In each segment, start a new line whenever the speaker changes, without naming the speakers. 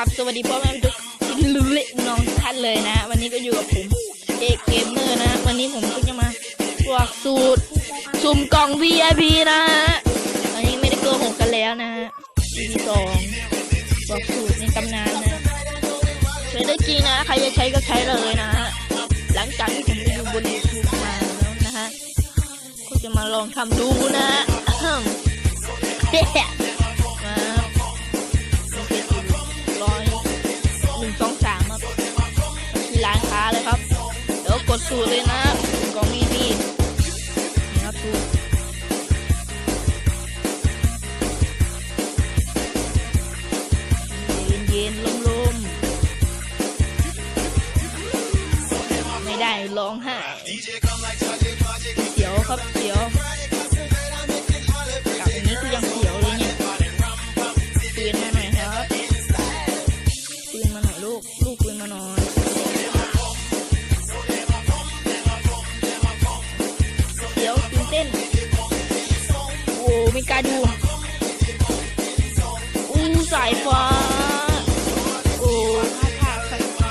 สวัสดีพ่อแม่ทุกน้องท่านเลยนะ วันนี้ก็อยู่กับผมเอกเกมเมอร์นะ วันนี้ผมก็จะมาบอกสูตรสุ่มกล่อง VIP นะฮะวันนี้ไม่ได้โกหกกันแล้วนะฮะ EP สองบอกสูตรในตำนานนะใช้ได้จริงนะ ใครจะใช้ก็ใช้เลยนะฮะ หลังจากที่ผมไปดูบน YouTube มาแล้วนะฮะ ก็จะมาลองทำดูนะฮะ หนึ่งสองสามครับที่ร้านค้าเลยครับ เดี๋ยวกดสูตรเลยนะกล่องมีดีนี่ครับสูตรเย็นๆลมๆไม่ได้ร้องไห้เสียวครับเสียว ไม่กล้าดูอู้สายฟ้า โอ้ท่าทางสายฟ้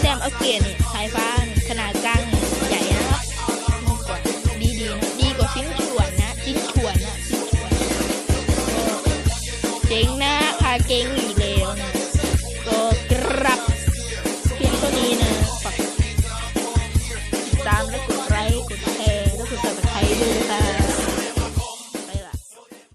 แซมเอาเกียนี่สายฟ้าขนาดกลางใหญ่นะครับดีดีนะดีกว่าชิ้นส่วนนะชิ้นส่วนนะชิ้นส่วนเจ๋งนะพาเก่งอีกแล้วนะก็กรับเพียงเท่านี้นะฝากติดตามและกดไลค์กดแชร์และกดติดตามด้วยนะครับ